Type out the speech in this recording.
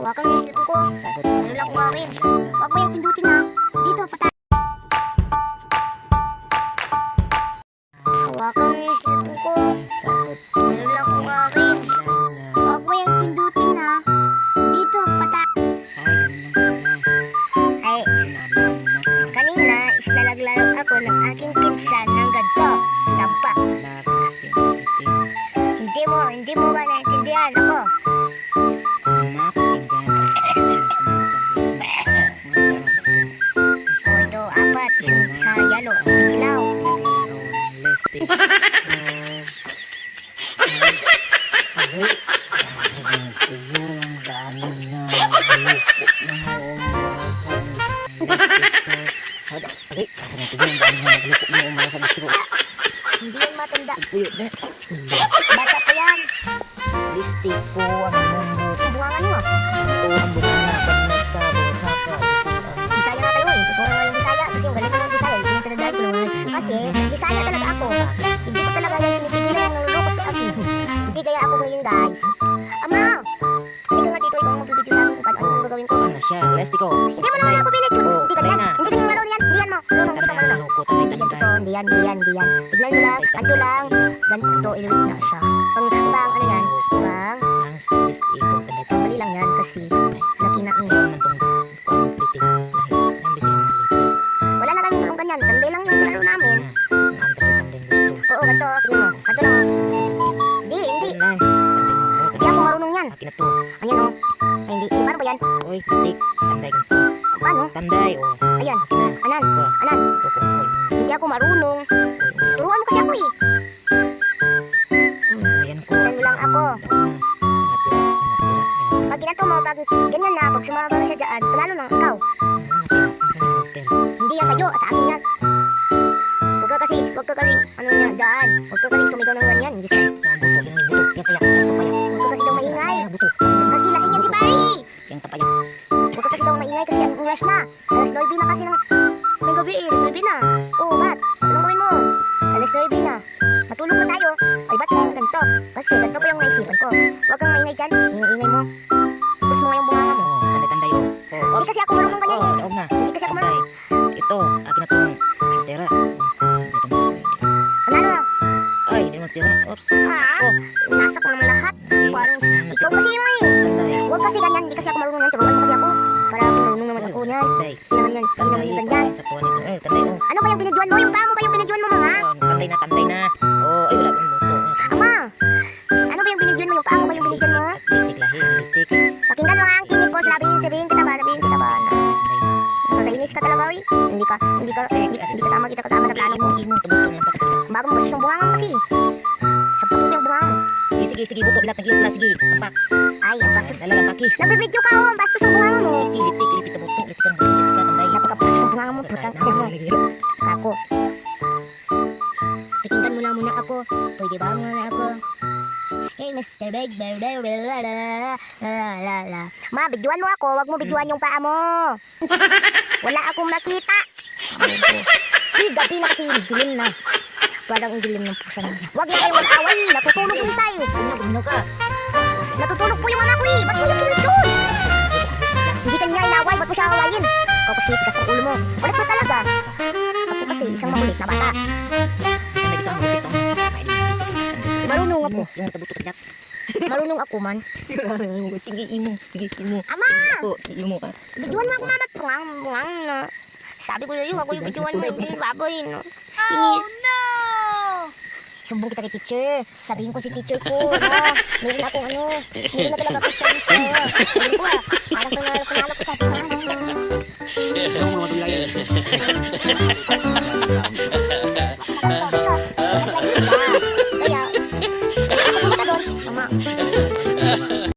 Hawakan mo yung cellphone ko. Ano lang gawin? Huwag mo yung pindutin ha. Dito, patay. Hawakan mo yung cellphone ko. Ano lang gawin? Huwag mo yung pindutin ha. Dito, patay. Ay, kanina is nalaglaro ako ng aking pinsan ng ganito. Tampa. Hindi mo, hindi mo ba Hindi yan matanda. Bata Lastiko. Hindi mo naman ako pinidyo. Oo, Hindi ka yan. na. Hindi ka marunong yan. Hindi yan mo. Marunong. Hindi ka marunong. ko Hindi yan. Hindi yan. Hindi yan. Tignan mo lang. Ganito lang. Ganito. Iluwit na siya. Pang, pang ano yan? Pang, mali lang yan kasi laki na lipi. Wala na kami yung ganyan. Tanda lang yung laro namin. Oo, ganito. Tingnan mo. Ganito lang. oh. Hindi, hindi. Lang. Hindi ako marunong yan. Ayan o. yan? Oy, pitik. Tanday ganito. Paano? Tanday. O. Ayan. Akin na. Anan? Wa. Anan? Tukong oy. Hindi ako marunong. Turuan mo kasi ako eh. Ayan ko. Mo lang ako. Pag ginanto mo, pag ganyan na, pag sumama na siya dyan, panalo lang ikaw. Hindi yan sa'yo, sa akin yan. Huwag ka kasi, huwag ka kasi, ano niya, daan. Huwag ka kasi sumigaw ng ganyan. Hindi sa'yo. Maingay kasi ang rush na. Alas 9 na kasi ng, ng gabi eh. Alas 9 na. Oo, ba't? Anong gawin mo? Alas 9 na. Matulog na tayo. Ay, ba't kaya ganito? Kasi ganito pa yung naisipan ko. Huwag kang maingay dyan. Ingay-ingay mo. Tapos mo nga yung bunganga mo. Hindi kasi ako marunong ganyan eh. Hindi kasi ako marunong. Ito, akin na itong tira. Ano na? Ay, hindi mo tira. Oops. Ah, nasak mo naman lahat. Parang ikaw kasi yung eh. Huwag kasi ganyan. Hindi kasi ako marunong Ba yung mo? Mo ba yung pinadjuan mo, mama? Oh, Tanday na, tanday na. Oh, ay, wala akong luto. Ama! Ano ba yung binidjuan mo? Yung paa mo ba yung binidjuan mo? Litik lahi, litik. Pakinggan mo nga ang tinig ko. Sabihin, sabihin kita ba? Sabihin kita ba? Na, nakakainis ka talaga, eh. Hindi ka, hindi ka, hindi, hindi kasama kita kasama sa plano ko. Pakatila. Bago mo kasi yung buhangan kasi. Sa patuloy yung buhangan. Sige, sige, sige, buko, bilat, nag-iot lang, sige. Tampak, Ay, ang bastos. lalalang paki. Nagbibidyo ka, oh. Ang bastos yung buhangan mo. Litik, litik, litik, tabutok, litik, litik, litik, tanday. Napakapastos yung buhangan mo. Putang ina mo. Kako. Mr. Big la. Ma, bidyuan mo ako. Wag mo bidyuan yung paa mo. Wala akong makita. Si, gabi na kasi dilim na. Parang dilim ng pusa na. Wag na kayo mag-away. Natutulog yung isa eh. Gumino ka. Natutulog po yung mama ko eh. Ba't mo yung pinutol? Hindi ka niya inaway. Ba't mo siya awayin? Ikaw kasi tigas ng ulo mo. Ulit mo talaga. Ako kasi isang makulit na bata. Ako. Marunong ako man. Sige, imo. Sige, imo. Ama! Ako, sige, imo. ah. Bidyuan mo ako mama. Pungang, pungang na. Sabi ko sa'yo, ako yung bidyuan mo. Hindi baboy. No? Oh no! Sumbong kita kay teacher. Sabihin ko si teacher ko. No? Meron akong ano. Meron na talaga picture list. Sabi ko ah. Parang panalo ko sa atin. Kaya, kaya